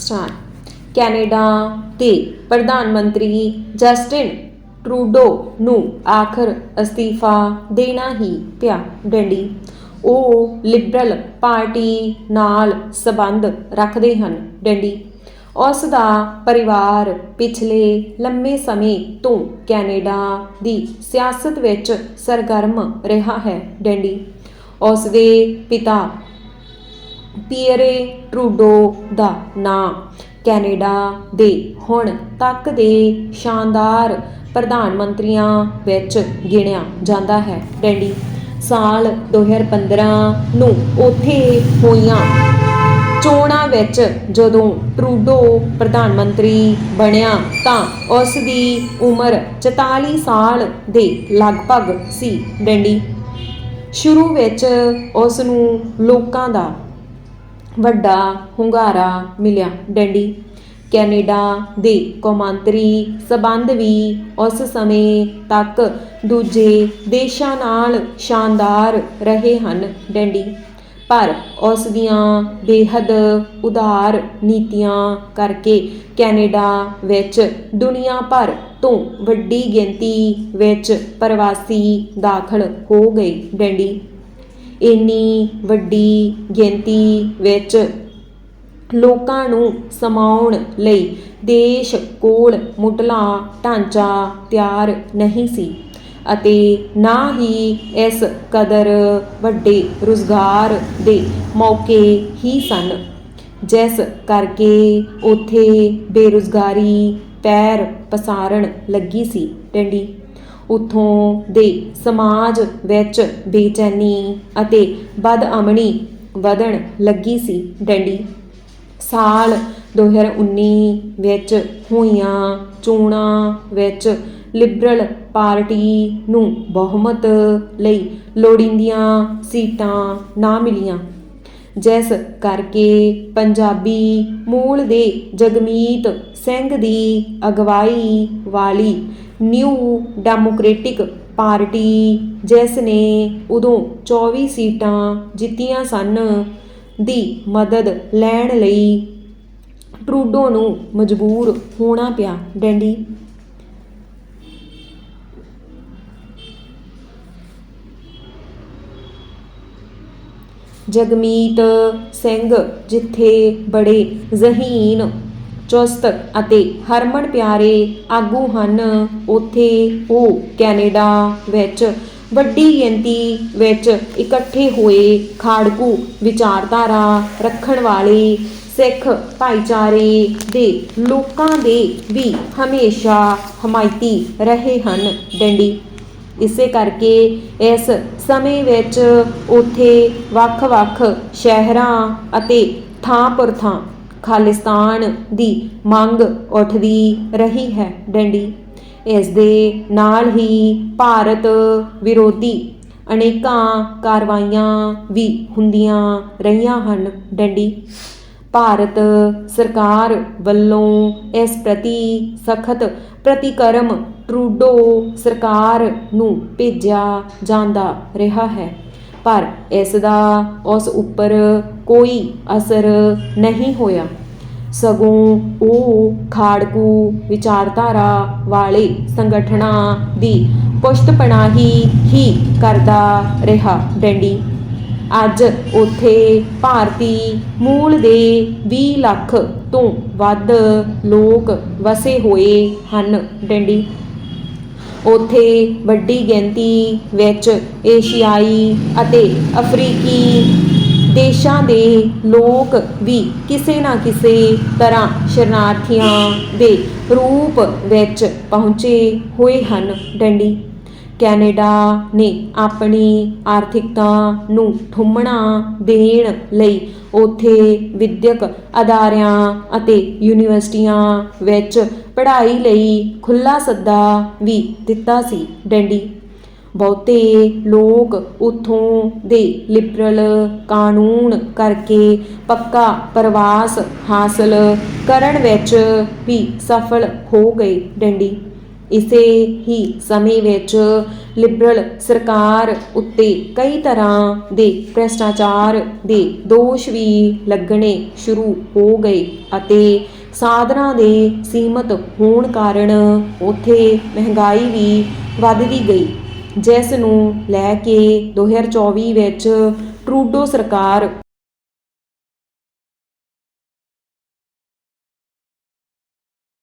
Star Canada ਦੇ ਪ੍ਰਧਾਨ ਮੰਤਰੀ ਜਸਟਿਨ ਟਰੂਡੋ ਨੂੰ ਆਖਰ ਅਸਤੀਫਾ ਦੇਣਾ ਹੀ ਪਿਆ ਡੰਡੀ। ਉਹ ਲਿਬਰਲ ਪਾਰਟੀ ਨਾਲ ਸਬੰਧ ਰੱਖਦੇ ਹਨ ਡੰਡੀ। ਉਸ ਦਾ ਪਰਿਵਾਰ ਪਿਛਲੇ ਲੰਮੇ ਸਮੇਂ ਤੋਂ ਕੈਨੇਡਾ ਦੀ ਸਿਆਸਤ ਵਿੱਚ ਸਰਗਰਮ ਰਿਹਾ ਹੈ ਡੰਡੀ। ਉਸ ਦੇ ਪਿਤਾ ਪੀਅਰੇ ਟਰੂਡੋ ਦਾ ਨਾਂ ਕੈਨੇਡਾ ਦੇ ਹੁਣ ਤੱਕ ਦੇ ਸ਼ਾਨਦਾਰ ਪ੍ਰਧਾਨ ਮੰਤਰੀਆਂ ਵਿੱਚ ਗਿਣਿਆ ਜਾਂਦਾ ਹੈ। ਡੈਂਡੀ, ਸਾਲ 2015 ਨੂੰ ਉੱਥੇ ਹੋਈਆਂ ਚੋਣਾਂ ਵਿੱਚ ਜਦੋਂ ਟਰੂਡੋ ਪ੍ਰਧਾਨ ਮੰਤਰੀ ਬਣਿਆ ਤਾਂ ਉਸ ਦੀ ਉਮਰ 44 ਸਾਲ ਦੇ ਲਗਭਗ ਸੀ। ਡੈਂਡੀ, ਸ਼ੁਰੂ ਵਿੱਚ ਉਸ ਨੂੰ ਲੋਕਾਂ ਦਾ ਵੱਡਾ ਹੁੰਗਾਰਾ ਮਿਲਿਆ। ਡੈਂਡੀ, ਕੈਨੇਡਾ ਦੇ ਕੌਮਾਂਤਰੀ ਸਬੰਧ ਵੀ ਉਸ ਸਮੇਂ ਤੱਕ ਦੂਜੇ ਦੇਸ਼ਾਂ ਨਾਲ ਸ਼ਾਨਦਾਰ ਰਹੇ ਹਨ ਡੈਂਡੀ। ਪਰ ਉਸ ਦੀਆਂ ਬੇਹੱਦ ਉਦਾਰ ਨੀਤੀਆਂ ਕਰਕੇ ਕੈਨੇਡਾ ਵਿੱਚ ਦੁਨੀਆ ਭਰ ਤੋਂ ਵੱਡੀ ਗਿਣਤੀ ਵਿੱਚ ਪ੍ਰਵਾਸੀ ਦਾਖਲ ਹੋ ਗਏ। ਡੈਂਡੀ ਇੰਨੀ ਵੱਡੀ ਗਿਣਤੀ ਵਿੱਚ ਲੋਕਾਂ ਨੂੰ ਸਮਾਉਣ ਲਈ ਦੇਸ਼ ਕੋਲ ਮੁੱਢਲਾ ਢਾਂਚਾ ਤਿਆਰ ਨਹੀਂ ਸੀ ਅਤੇ ਨਾ ਹੀ ਇਸ ਕਦਰ ਵੱਡੇ ਰੁਜ਼ਗਾਰ ਦੇ ਮੌਕੇ ਹੀ ਸਨ, ਜਿਸ ਕਰਕੇ ਉੱਥੇ ਬੇਰੁਜ਼ਗਾਰੀ ਪੈਰ ਪਸਾਰਨ ਲੱਗੀ ਸੀ। ਟੰਡੀ ਉਥੋਂ ਦੇ ਸਮਾਜ ਵਿੱਚ ਬੇਚੈਨੀ ਅਤੇ ਬਦਅਮਨੀ ਵਧਣ ਲੱਗੀ ਸੀ ਡੰਡੀ। ਸਾਲ 2019 ਵਿੱਚ ਹੋਈਆਂ ਚੋਣਾਂ ਵਿੱਚ ਲਿਬਰਲ ਪਾਰਟੀ ਨੂੰ ਬਹੁਮਤ ਲਈ ਲੋੜੀਂਦੀਆਂ ਸੀਟਾਂ ਨਾ ਮਿਲੀਆਂ। ਜਿਸ ਕਰਕੇ ਪੰਜਾਬੀ ਮੂਲ ਦੇ ਜਗਮੀਤ ਸਿੰਘ ਦੀ ਅਗਵਾਈ ਵਾਲੀ ਨਿਊ ਡੈਮੋਕ੍ਰੈਟਿਕ ਪਾਰਟੀ ਜਿਸ ਨੇ ਉਦੋਂ 24 ਸੀਟਾਂ ਜਿੱਤੀਆਂ ਸਨ ਦੀ ਮਦਦ ਲੈਣ ਲਈ ਟਰੂਡੋ ਨੂੰ ਮਜਬੂਰ ਹੋਣਾ ਪਿਆ। ਡੈਂਡੀ ਜਗਮੀਤ ਸਿੰਘ, ਜਿੱਥੇ ਬੜੇ ਜ਼ਹੀਨ, ਚੁਸਤ ਅਤੇ ਹਰਮਨ ਪਿਆਰੇ ਆਗੂ ਹਨ, ਉੱਥੇ ਉਹ ਕੈਨੇਡਾ ਵਿੱਚ ਵੱਡੀ ਗਿਣਤੀ ਵਿੱਚ ਇਕੱਠੇ ਹੋਏ ਖਾੜਕੂ ਵਿਚਾਰਧਾਰਾ ਰੱਖਣ ਵਾਲੇ ਸਿੱਖ ਭਾਈਚਾਰੇ ਦੇ ਲੋਕਾਂ ਦੇ ਵੀ ਹਮੇਸ਼ਾ ਹਮਾਇਤੀ ਰਹੇ ਹਨ। ਡੰਡੀ ਇਸੇ ਕਰਕੇ ਇਸ ਸਮੇਂ ਵਿੱਚ ਉੱਥੇ ਵੱਖ-ਵੱਖ ਸ਼ਹਿਰਾਂ ਅਤੇ ਥਾਂ ਪਰ ਥਾਂ ਖਾਲਿਸਤਾਨ ਦੀ ਮੰਗ ਉੱਠਦੀ ਰਹੀ ਹੈ ਡੰਡੀ। ਇਸ ਦੇ ਨਾਲ ਹੀ ਭਾਰਤ ਵਿਰੋਧੀ ਅਨੇਕਾਂ ਕਾਰਵਾਈਆਂ ਵੀ ਹੁੰਦੀਆਂ ਰਹੀਆਂ ਹਨ ਡੰਡੀ। ਭਾਰਤ ਸਰਕਾਰ ਵੱਲੋਂ ਇਸ ਪ੍ਰਤੀ ਸਖਤ ਪ੍ਰਤੀਕਰਮ ਟਰੂਡੋ ਸਰਕਾਰ ਨੂੰ ਭੇਜਿਆ ਜਾਂਦਾ ਰਿਹਾ ਹੈ। ਪਰ ਇਸ ਦਾ ਉਸ ਉੱਪਰ ਕੋਈ ਅਸਰ ਨਹੀਂ ਹੋਇਆ। ਸਗੋਂ ਉਹ ਖਾੜਕੂ ਵਿਚਾਰਧਾਰਾ ਵਾਲੇ ਸੰਗਠਨਾਂ ਦੀ ਪੁਸ਼ਤਪਨਾਹੀ ਹੀ ਕਰਦਾ ਰਿਹਾ। ਡੈਂਡੀ ਅੱਜ ਉੱਥੇ ਭਾਰਤੀ ਮੂਲ ਦੇ 20 ਲੱਖ ਤੋਂ ਵੱਧ ਲੋਕ ਵਸੇ ਹੋਏ ਹਨ। ਡੰਡੀ। ਉੱਥੇ ਵੱਡੀ ਗਿਣਤੀ ਵਿੱਚ ਏਸ਼ੀਆਈ ਅਤੇ ਅਫਰੀਕੀ ਦੇਸ਼ਾਂ ਦੇ ਲੋਕ ਵੀ ਕਿਸੇ ਨਾ ਕਿਸੇ ਤਰ੍ਹਾਂ ਸ਼ਰਨਾਰਥੀਆਂ ਦੇ ਰੂਪ ਵਿੱਚ ਪਹੁੰਚੇ ਹੋਏ ਹਨ। ਡੰਡੀ। ਕੈਨੇਡਾ ਨੇ ਆਪਣੀ ਆਰਥਿਕਤਾ ਨੂੰ ਠੁੰਮਣਾ ਦੇਣ ਲਈ ਉੱਥੇ ਵਿਦਿਅਕ ਅਦਾਰਿਆਂ ਅਤੇ ਯੂਨੀਵਰਸਿਟੀਆਂ ਵਿੱਚ ਪੜ੍ਹਾਈ ਲਈ ਖੁੱਲਾ ਸੱਦਾ ਵੀ ਦਿੱਤਾ ਸੀ। ਡੈਂਡੀ, ਬਹੁਤੇ ਲੋਕ ਉਥੋਂ ਦੇ ਲਿਬਰਲ ਕਾਨੂੰਨ ਕਰਕੇ ਪੱਕਾ ਪ੍ਰਵਾਸ ਹਾਸਲ ਕਰਨ ਵਿੱਚ ਵੀ ਸਫਲ ਹੋ ਗਏ। ਡੰਡੀ ਇਸੇ ਹੀ ਸਮੇਂ ਵਿੱਚ ਲਿਬਰਲ ਸਰਕਾਰ ਉੱਤੇ ਕਈ ਤਰ੍ਹਾਂ ਦੇ ਭ੍ਰਿਸ਼ਟਾਚਾਰ ਦੇ ਦੋਸ਼ ਵੀ ਲੱਗਣੇ ਸ਼ੁਰੂ ਹੋ ਗਏ ਅਤੇ ਸਾਧਨਾਂ ਦੇ ਸੀਮਤ ਹੋਣ ਕਾਰਨ ਉੱਥੇ ਮਹਿੰਗਾਈ ਵੀ ਵੱਧਦੀ ਗਈ, ਜਿਸ ਨੂੰ ਲੈ ਕੇ 2024 ਵਿੱਚ ਟਰੂਡੋ ਸਰਕਾਰ